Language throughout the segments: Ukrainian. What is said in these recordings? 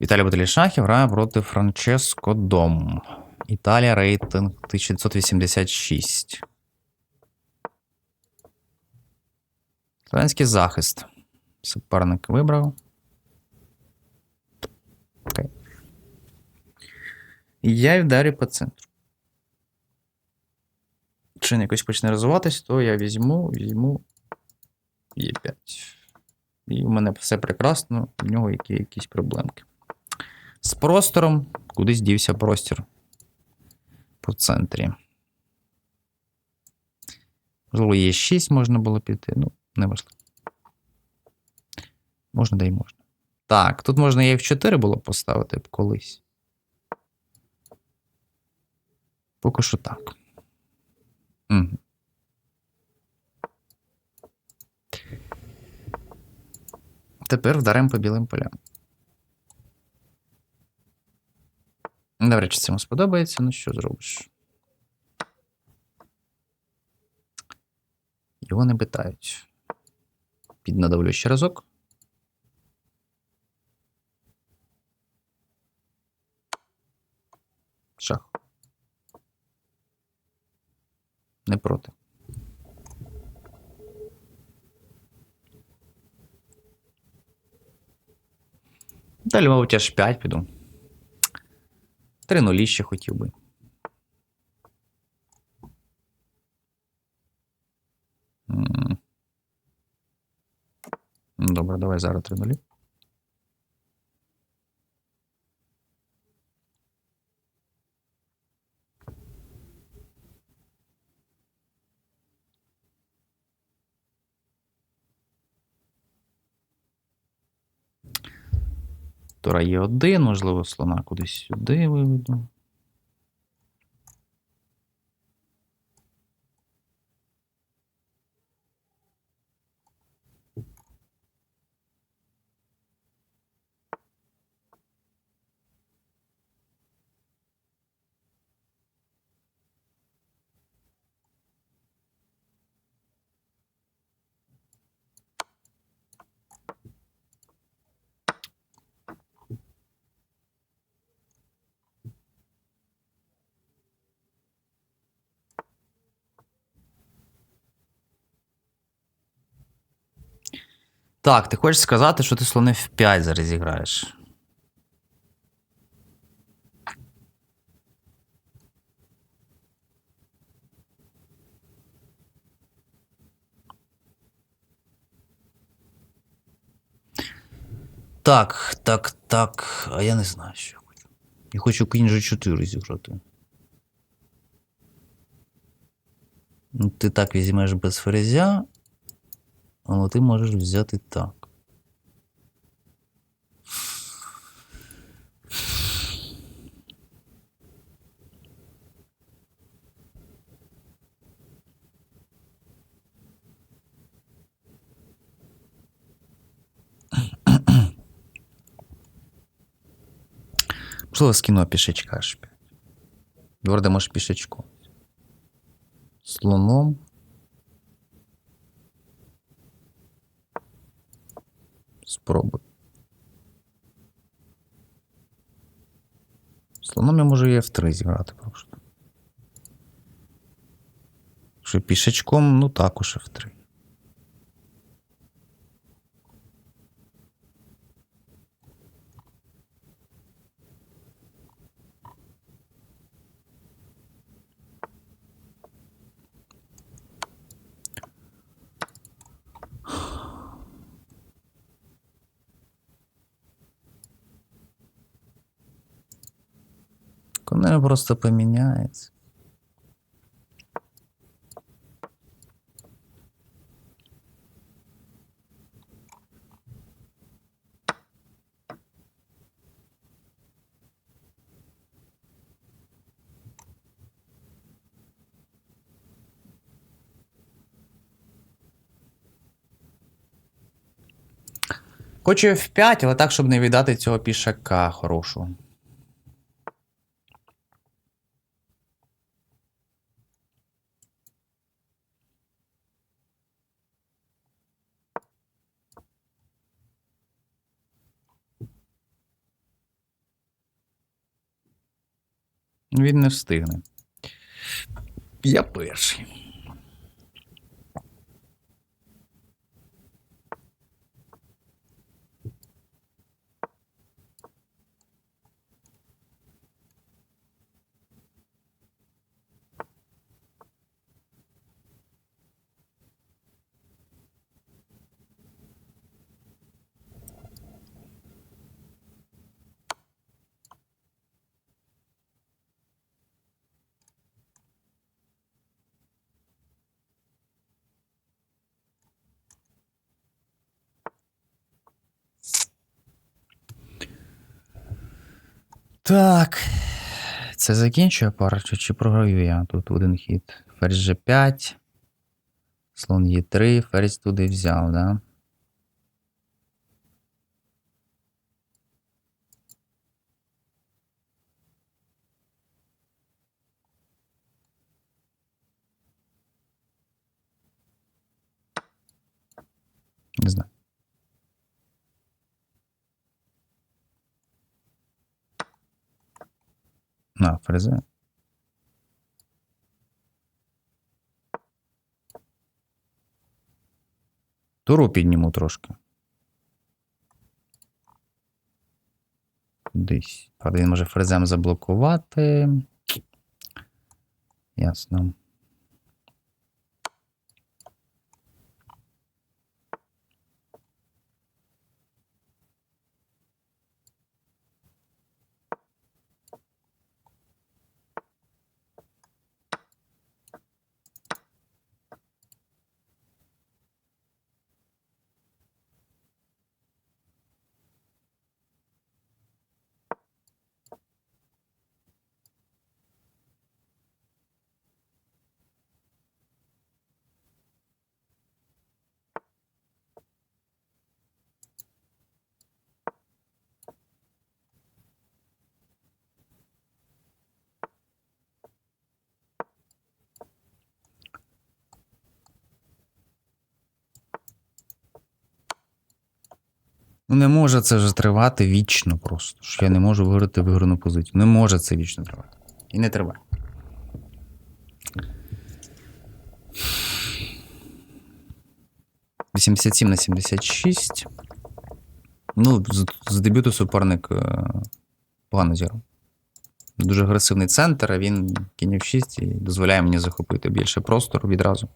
Віталій Баталішахів грає проти Франческо Дом. Італія рейтинг 1986. Словенський захист. Суперник вибрав. Окей. Я вдарю по центру. Він якось почне розвиватись, то я візьму, візьму Е5. І в мене все прекрасно, в нього які, якісь проблемки. З простором кудись дівся простір по центрі. Можливо, є 6 можна було піти. Ну, неважливо. Можна, да й можна. Так, тут можна і F4 було поставити б колись. Поки що так. Угу. Тепер вдаримо по білим полям. Навряд чи це йому сподобається, ну що зробиш? Його не питають. Піднадавлю ще разок. Шах. Не проти. Далі, мабуть, аж 5 піду. Три нулі ще хотів би. Ну, Добре, давай зараз три нулі. Тура є один, можливо, слона кудись сюди виведу. Так, ти хочеш сказати, що ти слони в 5 зараз зіграєш. Так, так, так. А я не знаю, що я хочу. Я хочу кінь G4 зіграти. Ну, ти так візьмеш без ферзя, але ти можеш взяти так. Можливо, скину пішечка H5. Твердо можеш пішечку. Слоном. Спробуй. Слоном я можу і F3 зіграти просто. Що пішечком, ну також F3. Конею просто поміняється. Хочу F5, але так, щоб не віддати цього пішака хорошого. Він не встигне. Я перший. Так. Це закінчує пара, чи, чи програю я тут один хід. Ферзь G5. Слон Е3, ферзь туди взяв, да? Не знаю. На, фрезе. Туру підніму трошки. Десь. Правда, він може фрезем заблокувати. Ясно. Ну, не може це вже тривати вічно просто. Що я не можу виграти виграну позицію. Не може це вічно тривати. І не триває. «87 на 76. Ну, з, з дебюту суперник е, погано зіграв. Дуже агресивний центр, а він кінь в 6 і дозволяє мені захопити більше простору відразу.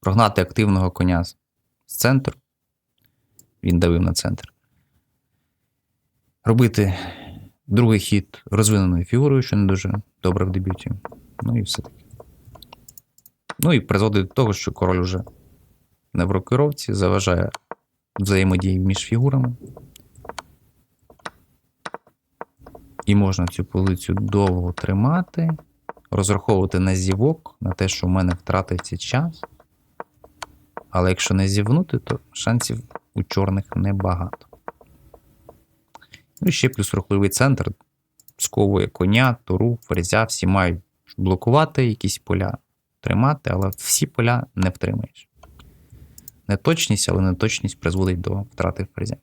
Прогнати активного коня з центру. Він давив на центр робити другий хід розвиненою фігурою, що не дуже добре в дебюті. Ну і все таки. Ну і призводить до того, що король уже не в рокировці, заважає взаємодії між фігурами. І можна цю позицію довго тримати, розраховувати на зівок, на те, що в мене втратиться час. Але якщо не зівнути, то шансів у чорних небагато. Ну і ще плюс рухливий центр сковує коня, туру, ферзя, всі мають блокувати якісь поля, тримати, але всі поля не втримаєш. Неточність, але неточність призводить до втрати ферзя.